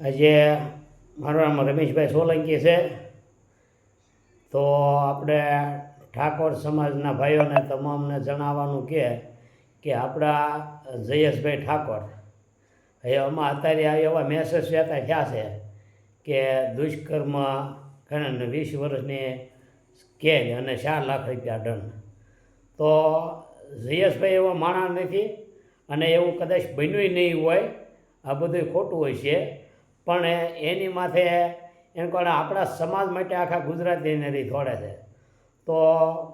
આજે મારું નામ રમેશભાઈ સોલંકી છે. તો આપણે ઠાકોર સમાજના ભાઈઓને તમામને જણાવવાનું કે કે આપણા જયેશભાઈ ઠાકોર, એ આમાં અત્યારે એવા મેસેજ જતા થયા છે કે દુષ્કર્મ ઘણા વીસ વર્ષની કેદ અને ચાર લાખ રૂપિયા દંડ. તો જયેશભાઈ એવા માણસ નથી અને એવું કદાચ બન્યું નહીં હોય, આ બધું ખોટું હોય છે. પણ એની માથે એને કહે આપણા સમાજ માટે આખા ગુજરાતીને રી દોડે છે. તો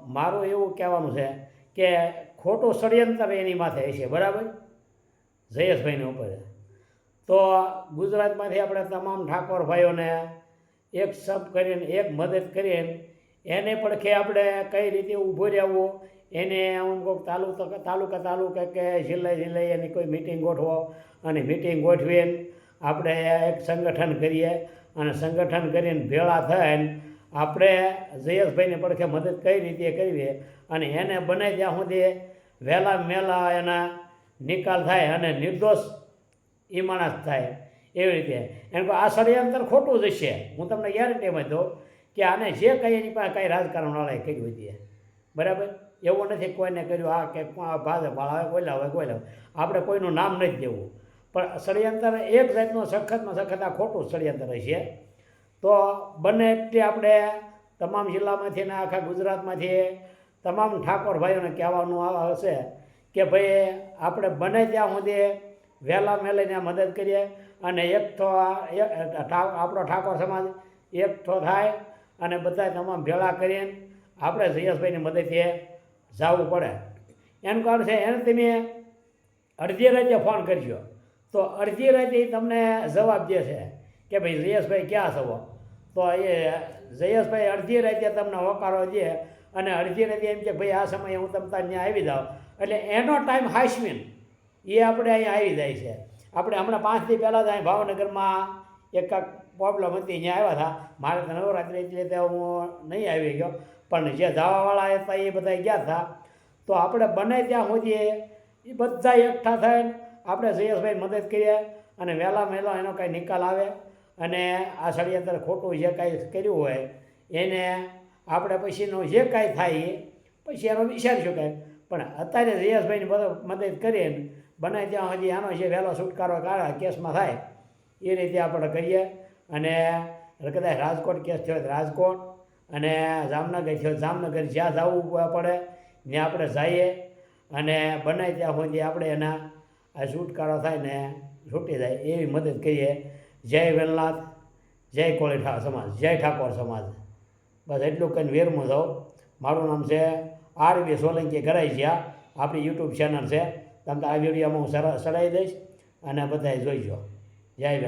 મારું એવું કહેવાનું છે કે ખોટું ષડયંત્ર એની માથે હશે, બરાબર? જયેશભાઈને ઉપર. તો ગુજરાતમાંથી આપણે તમામ ઠાકોર ભાઈઓને એક સબ કરીને, એક મદદ કરીને એને પડખે આપણે કઈ રીતે ઊભો રહેવું, એને અમુક તાલુકા તાલુકા તાલુકા કે જિલ્લા જિલ્લે એની કોઈ મિટિંગ ગોઠવો અને મિટિંગ ગોઠવીને આપણે એક સંગઠન કરીએ અને સંગઠન કરીને ભેળા થઈને આપણે જયેશભાઈને પડખે મદદ કઈ રીતે કરીએ અને એને બને ત્યાં સુધી વહેલા મેલા એના નિકાલ થાય અને નિર્દોષ એ માણસ થાય એવી રીતે. એમ આ ષડયંત્ર ખોટું જ છે. હું તમને ગેરંટીમાં દઉં કે આને જે કંઈ એની પાસે કાંઈ રાજકારણવાળાએ કર્યું હતી બરાબર? એવું નથી કોઈને કર્યું, આ કે ભાજપવાળા હોય કોઈલા હોય કોઈલા આપણે કોઈનું નામ નથી દેવું. પણ ષડયંત્ર એક જાતનું સખતમાં સખત આ ખોટું ષડયંત્ર છે તો બને એટલે આપણે તમામ જિલ્લામાંથી ને આખા ગુજરાતમાંથી તમામ ઠાકોર ભાઈઓને કહેવાનું હશે કે ભાઈ, આપણે બને ત્યાં સુધી વહેલા મેલીને મદદ કરીએ અને એક તો આપણો ઠાકોર સમાજ એક તો થાય અને બધા તમામ ભેળા કરીને આપણે જયેશભાઈની મદદથી જવું પડે. એનું કારણ છે, એને તમે અડધી રાતે ફોન કરજો. તો અડધી રાતે તમને જવાબ દે છે કે ભાઈ જયેશભાઈ ક્યાં છો? તો એ જયેશભાઈ અડધી રાતે તમને હોકારો દે અને અડધી રાતે એમ કે ભાઈ આ સમયે હું તમે ત્યાં આવી જાઉં. એટલે એનો ટાઈમ હાઈસ્મીન એ આપણે અહીંયા આવી જાય છે. આપણે હમણાં પાંચથી પહેલાં જ અહીં ભાવનગરમાં એક પ્રોબ્લેમ હતી ત્યાં આવ્યા હતા. મારે તો નવરાત્રિ એટલે તો હું નહીં આવી ગયો. પણ જે જવાવાળા હતા એ બધા ગયા હતા. તો આપણે બને ત્યાં સુધી એ બધા એકઠા થઈને આપણે જયેશભાઈ મદદ કરીએ અને વહેલા વહેલા એનો કાંઈ નિકાલ આવે અને આ ષડયંત્ર ખોટું જે કાંઈ કર્યું હોય એને આપણે પછીનું જે કાંઈ થાય પછી એનો વિચારી શકાય પણ અત્યારે જયેશભાઈની બધો મદદ કરીને બને ત્યાં હજી આનો જે વહેલો છુટકારો કાઢે, કેસમાં થાય, એ રીતે આપણે કરીએ અને કદાચ રાજકોટ કેસ થયો રાજકોટ અને જામનગર થયો જામનગર જ્યાં જવું પડે ત્યાં આપણે જઈએ અને બને ત્યાં સુધી આપણે એના આ છૂટકારો થાય ને છૂટી જાય એવી મદદ કરીએ. જય વેલનાથ, જય કોળી સમાજ, જય ઠાકોર સમાજ. બસ એટલું કંઈ વેરમું જાઉં મારું નામ છે આરબી સોલંકી કરાઈ ગયા આપણી યુટ્યુબ ચેનલ છે. તમે આ વિડીયોમાં હું સર સડાવી દઈશ અને બધાએ જોઈજો. જય